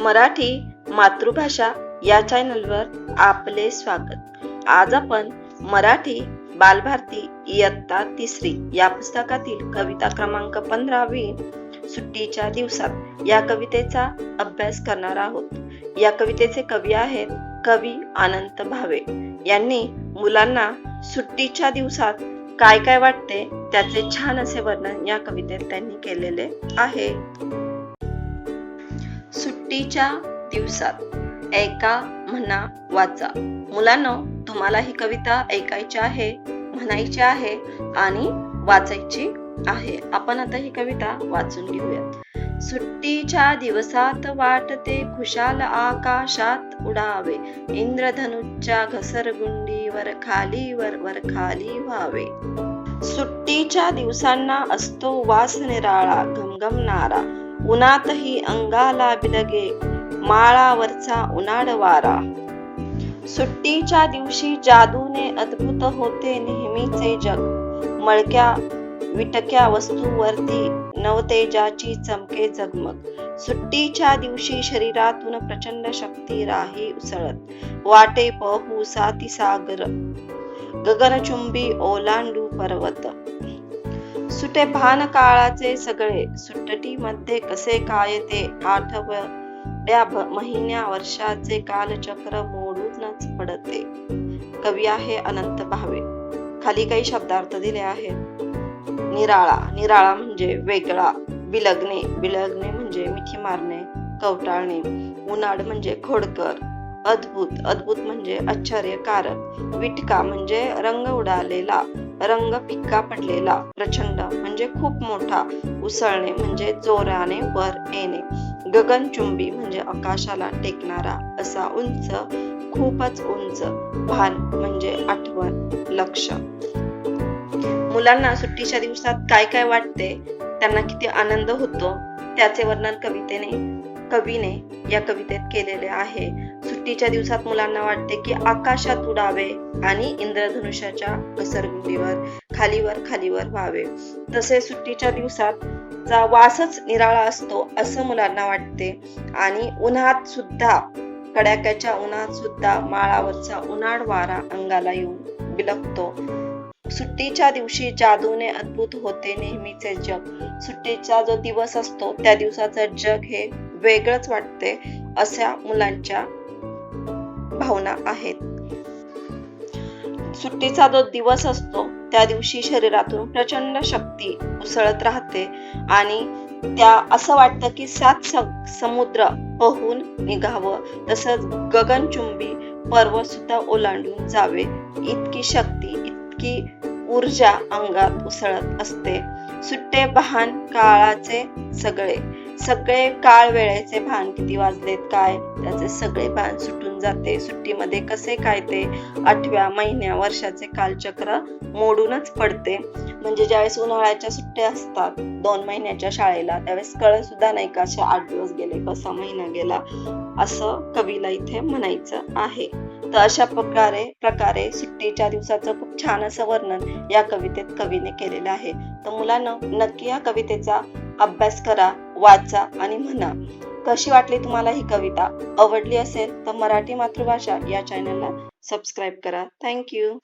मराठी मातृभाषा या चॅनलवर आपले स्वागत. आज आपण मराठी बालभारती इयत्ता तिसरी या पुस्तकातील कविता क्रमांक पंधरावी सुट्टीच्या दिवसात या कवितेचा अभ्यास करणार आहोत. या कवितेचे कवी आहेत कवी अनंत भावे. यांनी मुलांना सुट्टीच्या दिवसात काय काय वाटते त्याचे छान असे वर्णन या कवितेत त्यांनी केलेले आहे. सुट्टीच्या दिवसात ऐका म्हणा वाचा. मुलांना तुम्हाला ही कविता ऐकायची आहे म्हणायची आहे आणि वाचायची आहे. आपण आता ही कविता वाचून घेऊयात. सुट्टीच्या दिवसात वाटते खुशाल आकाशात उडावे. इंद्रधनुच्या घसरगुंडीवर खालीवर वर खाली व्हावे. सुट्टीच्या दिवसांना असतो वास निराळा घमघमणारा उन्हातही अंगाला बिलगे माळावरचा उन्हाळ वारा. सुट्टीच्या दिवशी जादूने अद्भुत होते नेहमीचे जग. मळक्या विटक्या वस्तूवरती नवतेजाची चमके जगमग. सुट्टीच्या दिवशी शरीरातून प्रचंड शक्ती राही उसळत. वाटे पहू साती सागर गगनचुंबी ओलांडू पर्वत. सुटे भान काळाचे सगळे सुट्टी मध्ये कसे काय ते आठवड्या महिन्या वर्षाचे कालचक्र मोडूनच पडते. कवी आहे अनंत भावे. खाली काही शब्दार्थ दिले आहेत. निराळा. निराळा म्हणजे वेगळा. बिलगणे बिलगणे म्हणजे मिठी मारणे. कवटाळणे. उन्हाळ म्हणजे खोडकर. अद्भुत. अद्भुत म्हणजे आश्चर्यकारक. विटका म्हणजे रंग उडालेला. रंग पिक्का पडलेला प्रचंड म्हणजे खूप मोठा उसळणे म्हणजे जोराने वर येणे. गगनचुंबी म्हणजे आकाशाला टेकणारा असा उंच खूपच उंच भान म्हणजे आठवण लक्ष. मुलांना सुट्टीच्या दिवसात काय काय वाटते? त्यांना किती आनंद होतो? त्याचे वर्णन कवितेने कवीने या कवितेत केलेले आहे. सुट्टीच्या दिवसात मुलांना वाटते की आकाशात उडावे आणि इंद्रधनुष्याच्या घसरगुंडीवर खालीवर खालीवर व्हावे. तसे सुट्टीच्या दिवसात चा वासच निराळा असतो असं मुलांना वाटते. आणि उन्हात सुद्धा कडाक्याच्या उन्हात सुद्धा माळावरचा उन्हाळ वारा अंगाला येऊन बिलकतो सुट्टीच्या दिवशी जादूने अद्भुत होते नेहमीचे जग. सुट्टीचा जो दिवस असतो त्या दिवसाचं जग हे वेगळंच वाटते अशा मुलांच्या भावना आहेत. सुट्टीचा जो दिवस असतो त्या दिवशी शरीरातून प्रचंड शक्ती उसळत राहते आणि त्या असं वाटतं की सात समुद्र पहून निघावं. तसंच गगनचुंबी पर्वत सुद्धा ओलांडून जावे. इतकी शक्ती इतकी ऊर्जा अंगात उसळत असते. सुट्टे बहान काळाचे सगळे सगळे काळ वेळेचे भान किती वाजलेत काय? त्याचे सगळे भान सुटून जाते. सुट्टीमध्ये कसे काय ते आठव्या महिन्या वर्षाचे कालचक्र मोडूनच पडते. म्हणजे ज्यावेळेस उन्हाळ्याच्या सुट्ट्या असतात दोन महिन्याच्या शाळेला त्यावेळेस कळत सुद्धा नाही का असे आठ दिवस गेले कसा महिना गेला? असं कवीला इथे म्हणायचं आहे. तर अशा प्रकारे प्रकारे सुट्टीच्या दिवसाचं खूप छान असं वर्णन या कवितेत कवीने केलेलं आहे. तर मुलांना नक्की या कवितेचा अभ्यास करा. वाचा आणि म्हणा. कशी वाटली तुम्हाला ही कविता? आवडली असेल तर मराठी मातृभाषा या चॅनलला सबस्क्राईब करा. थँक्यू